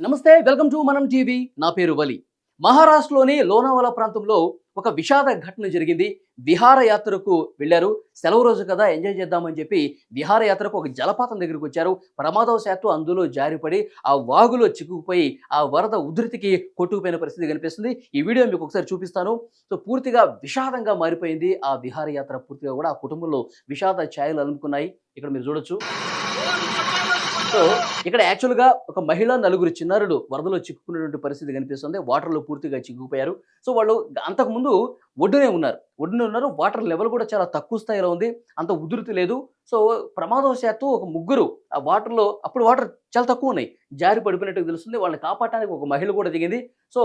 నమస్తే welcome to మనం TV. నా పేరు వలి. మహారాష్ట్రలోని లోనావాలా ప్రాంతంలో ఒక విషాద ఘటన జరిగింది. విహారయాత్రకు వెళ్ళారు. సెలవు రోజు కదా ఎంజాయ్ చేద్దామని చెప్పి విహారయాత్రకు ఒక జలపాతం దగ్గరికి వచ్చారు. ప్రమాదవశాత్తు అందులో జారిపడి ఆ వాగులో చిక్కుకుపోయి ఆ వరద ఉధృతికి కొట్టుకుపోయిన పరిస్థితి కనిపిస్తుంది. ఈ వీడియో మీకు ఒకసారి చూపిస్తాను. సో పూర్తిగా విషాదంగా మారిపోయింది. ఆ విహారయాత్ర పూర్తిగా కూడా ఆ కుటుంబంలో విషాద ఛాయలు అలుముకున్నాయి. ఇక్కడ మీరు చూడొచ్చు. సో ఇక్కడ యాక్చువల్గా ఒక మహిళ నలుగురు చిన్నారులు వరదలో చిక్కుకున్నటువంటి పరిస్థితి కనిపిస్తుంది. వాటర్లో పూర్తిగా చిక్కుకుపోయారు. సో వాళ్ళు అంతకుముందు ఒడ్డునే ఉన్నారు. ఒడ్డునే ఉన్నారు. వాటర్ లెవెల్ కూడా చాలా తక్కువ స్థాయిలో ఉంది. అంత ఉధృతి లేదు. సో ప్రమాదవశాత్తు ఒక ముగ్గురు ఆ వాటర్లో అప్పుడు వాటర్ చాలా తక్కువ ఉన్నాయి. జారి పడిపోయినట్టు తెలుస్తుంది. వాళ్ళని కాపాడటానికి ఒక మహిళ కూడా దిగింది. సో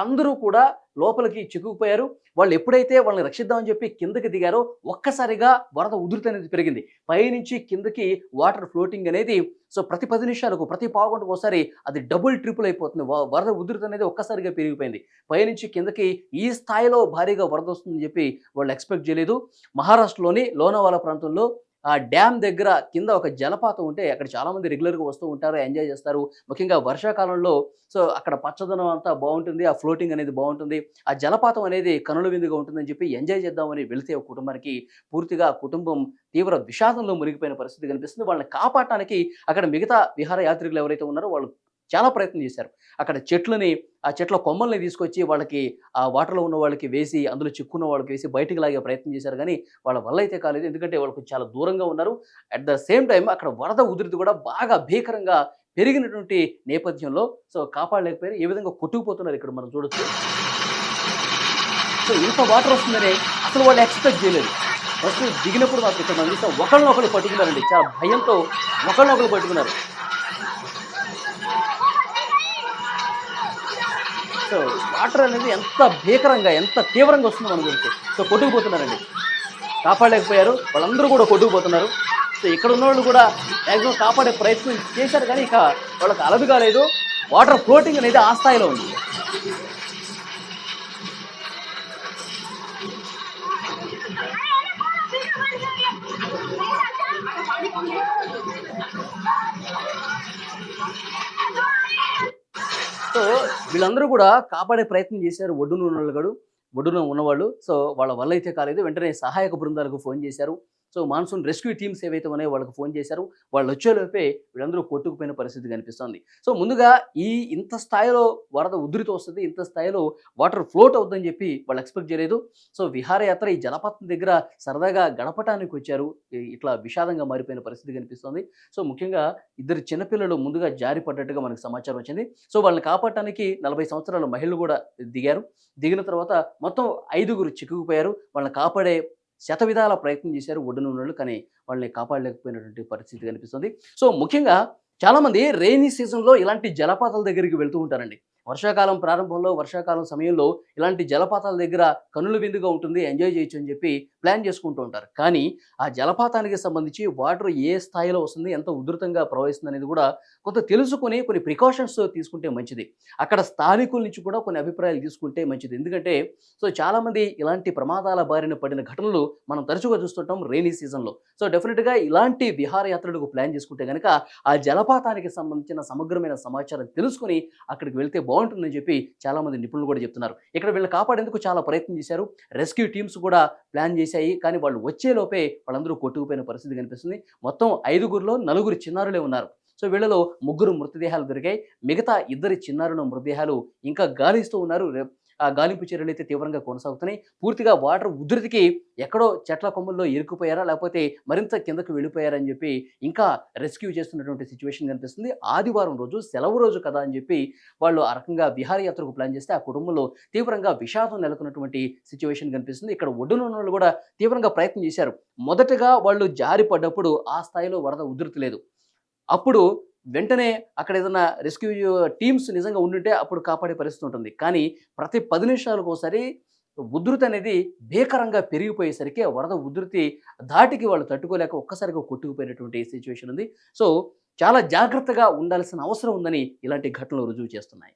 అందరూ కూడా లోపలికి చిక్కుకుపోయారు. వాళ్ళు ఎప్పుడైతే వాళ్ళని రక్షిద్దామని చెప్పి కిందకి దిగారో ఒక్కసారిగా వరద ఉధృతి అనేది పెరిగింది. పైనుంచి కిందకి వాటర్ ఫ్లోటింగ్ అనేది సో ప్రతి పది నిమిషాలకు ప్రతి పావుగంటకు ఒకసారి అది డబుల్ ట్రిపుల్ అయిపోతుంది. వరద ఉధృతి అనేది ఒక్కసారిగా పెరిగిపోయింది. పైనుంచి కిందకి ఈ స్థాయిలో భారీగా వరద వస్తుందని చెప్పి వాళ్ళు ఎక్స్పెక్ట్ చేయలేదు. మహారాష్ట్రలోని లోనావాలా ప్రాంతంలో ఆ డ్యామ్ దగ్గర కింద ఒక జలపాతం ఉంటే అక్కడ చాలామంది రెగ్యులర్గా వస్తూ ఉంటారు ఎంజాయ్ చేస్తారు. ముఖ్యంగా వర్షాకాలంలో సో అక్కడ పచ్చదనం అంతా బాగుంటుంది ఆ ఫ్లోటింగ్ అనేది బాగుంటుంది. ఆ జలపాతం అనేది కనుల విందుగా ఉంటుందని చెప్పి ఎంజాయ్ చేద్దామని వెళితే ఒక కుటుంబానికి పూర్తిగా కుటుంబం తీవ్ర విషాదంలో మునిగిపోయిన పరిస్థితి కనిపిస్తుంది. వాళ్ళని కాపాడటానికి అక్కడ మిగతా విహారయాత్రికులు ఎవరైతే ఉన్నారో వాళ్ళు చాలా ప్రయత్నం చేశారు. అక్కడ చెట్లని ఆ చెట్ల కొమ్మల్ని తీసుకొచ్చి వాళ్ళకి ఆ వాటర్లో ఉన్న వాళ్ళకి వేసి అందులో చిక్కున్న వాళ్ళకి వేసి బయటికి లాగే ప్రయత్నం చేశారు. కానీ వాళ్ళ వల్ల అయితే కాలేదు. ఎందుకంటే వాళ్ళకు చాలా దూరంగా ఉన్నారు. అట్ ద సేమ్ టైం అక్కడ వరద ఉధృతి కూడా బాగా భీకరంగా పెరిగినటువంటి నేపథ్యంలో సో కాపాడలేకపోయారు. ఏ విధంగా కొట్టుకుపోతున్నారు ఇక్కడ మనం చూడొచ్చు. సో ఇంత వాటర్ వస్తుందని అసలు వాళ్ళు ఎక్స్పెక్ట్ చేయలేదు. ఫస్ట్ దిగినప్పుడు మాత్రం ఇక్కడ మనం చూస్తాం ఒకళ్ళనొకళ్ళు పట్టుకున్నారండి. చాలా భయంతో ఒకళ్ళనొకళ్ళు పట్టుకున్నారు. సో వాటర్ అనేది ఎంత భీకరంగా ఎంత తీవ్రంగా వస్తుందో మన గురించి సో కొట్టుకుపోతున్నారండి. కాపాడలేకపోయారు. వాళ్ళందరూ కూడా కొట్టుకుపోతున్నారు. సో ఇక్కడ ఉన్న వాళ్ళు కూడా మ్యాక్సిమం కాపాడే ప్రయత్నం చేశారు కానీ ఇక వాళ్ళకి అలదు కాలేదు. వాటర్ ఫ్లోటింగ్ అనేది ఆ స్థాయిలో ఉంది. సో వీళ్ళందరూ కూడా కాపాడే ప్రయత్నం చేశారు ఒడ్డున ఉన్న వాళ్ళు ఒడ్డున ఉన్నవాళ్ళు. సో వాళ్ళ వల్ల అయితే కాలేదు. వెంటనే సహాయక బృందాలకు ఫోన్ చేశారు. సో మాన్సూన్ రెస్క్యూ టీమ్స్ ఏవైతే ఉన్నాయో వాళ్ళకి ఫోన్ చేశారు. వాళ్ళు వచ్చేలోపే వీళ్ళందరూ కొట్టుకుపోయిన పరిస్థితి కనిపిస్తుంది. సో ముందుగా ఈ ఇంత స్థాయిలో వరద ఉధృతి వస్తుంది. ఇంత స్థాయిలో వాటర్ ఫ్లోట్ అవుతుందని చెప్పి వాళ్ళు ఎక్స్పెక్ట్ చేయలేదు. సో విహారయాత్ర ఈ జలపాతం దగ్గర సరదాగా గడపటానికి వచ్చారు. ఇట్లా విషాదంగా మారిపోయిన పరిస్థితి కనిపిస్తుంది. సో ముఖ్యంగా ఇద్దరు చిన్నపిల్లలు ముందుగా జారి పడ్డట్టుగా మనకు సమాచారం వచ్చింది. సో వాళ్ళని కాపాడటానికి నలభై సంవత్సరాల మహిళలు కూడా దిగారు. దిగిన తర్వాత మొత్తం ఐదుగురు చిక్కుకుపోయారు. వాళ్ళని కాపాడే శత విధాల ప్రయత్నం చేశారు ఒడ్డున ఉన్న కానీ వాళ్ళని కాపాడలేకపోయినటువంటి పరిస్థితి కనిపిస్తుంది. సో ముఖ్యంగా చాలామంది రెయినీ సీజన్లో ఇలాంటి జలపాతాల దగ్గరికి వెళ్తూ ఉంటారండి. వర్షాకాలం ప్రారంభంలో వర్షాకాలం సమయంలో ఇలాంటి జలపాతాల దగ్గర కనుల విందుగా ఉంటుంది ఎంజాయ్ చేయొచ్చు అని చెప్పి ప్లాన్ చేసుకుంటూ ఉంటారు. కానీ ఆ జలపాతానికి సంబంధించి వాటర్ ఏ స్థాయిలో వస్తుంది ఎంత ఉధృతంగా ప్రవహిస్తుంది అనేది కూడా కొంత తెలుసుకొని కొన్ని ప్రికాషన్స్ తీసుకుంటే మంచిది. అక్కడ స్థానికుల నుంచి కూడా కొన్ని అభిప్రాయాలు తీసుకుంటే మంచిది. ఎందుకంటే సో చాలామంది ఇలాంటి ప్రమాదాల బారిన పడిన ఘటనలు మనం తరచుగా చూస్తుంటాం రెయినీ సీజన్లో సో డెఫినెట్గా ఇలాంటి విహారయాత్రలకు ప్లాన్ చేసుకుంటే కనుక ఆ జలపాతానికి సంబంధించిన సమగ్రమైన సమాచారం తెలుసుకొని అక్కడికి వెళ్తే బాగుంటుందని చెప్పి చాలామంది నిపుణులు కూడా చెప్తున్నారు. ఇక్కడ వీళ్ళని కాపాడేందుకు చాలా ప్రయత్నం చేశారు. రెస్క్యూ టీమ్స్ కూడా ప్లాన్ చేశాయి. కానీ వాళ్ళు వచ్చేలోపే వాళ్ళందరూ కొట్టుకుపోయిన పరిస్థితి కనిపిస్తుంది. మొత్తం ఐదుగురిలో నలుగురు చిన్నారులే ఉన్నారు. సో వీళ్ళలో ముగ్గురు మృతదేహాలు దొరికాయి. మిగతా ఇద్దరి చిన్నారుల మృతదేహాలు ఇంకా గాలిస్తూ ఉన్నారు. గాలింపు చర్యలు అయితే తీవ్రంగా కొనసాగుతున్నాయి. పూర్తిగా వాటర్ ఉధృతికి ఎక్కడో చెట్ల కొమ్మల్లో ఇరుక్కుపోయారా? లేకపోతే మరింత కిందకు వెళ్ళిపోయారని చెప్పి ఇంకా రెస్క్యూ చేస్తున్నటువంటి సిచ్యువేషన్ కనిపిస్తుంది. ఆదివారం రోజు సెలవు రోజు కదా అని చెప్పి వాళ్ళు ఆ రకంగా విహారయాత్రకు ప్లాన్ చేస్తే ఆ కుటుంబంలో తీవ్రంగా విషాదం నెలకొన్నటువంటి సిచ్యువేషన్ కనిపిస్తుంది. ఇక్కడ ఒడ్డున ఉన్న వాళ్ళు కూడా తీవ్రంగా ప్రయత్నం చేశారు. మొదటగా వాళ్ళు జారి పడ్డప్పుడు ఆ స్థాయిలో వరద ఉధృతి లేదు. అప్పుడు వెంటనే అక్కడ ఏదైనా రెస్క్యూ టీమ్స్ నిజంగా ఉండుంటే అప్పుడు కాపాడే పరిస్థితి ఉంటుంది. కానీ ప్రతి పది నిమిషాలకు ఒకసారి ఉధృతి అనేది భీకరంగా పెరిగిపోయేసరికి వరద ఉధృతి ధాటికి వాళ్ళు తట్టుకోలేక ఒక్కసారిగా కొట్టుకుపోయినటువంటి సిచ్యువేషన్ ఉంది. సో చాలా జాగ్రత్తగా ఉండాల్సిన అవసరం ఉందని ఇలాంటి ఘటనలు రుజువు చేస్తున్నాయి.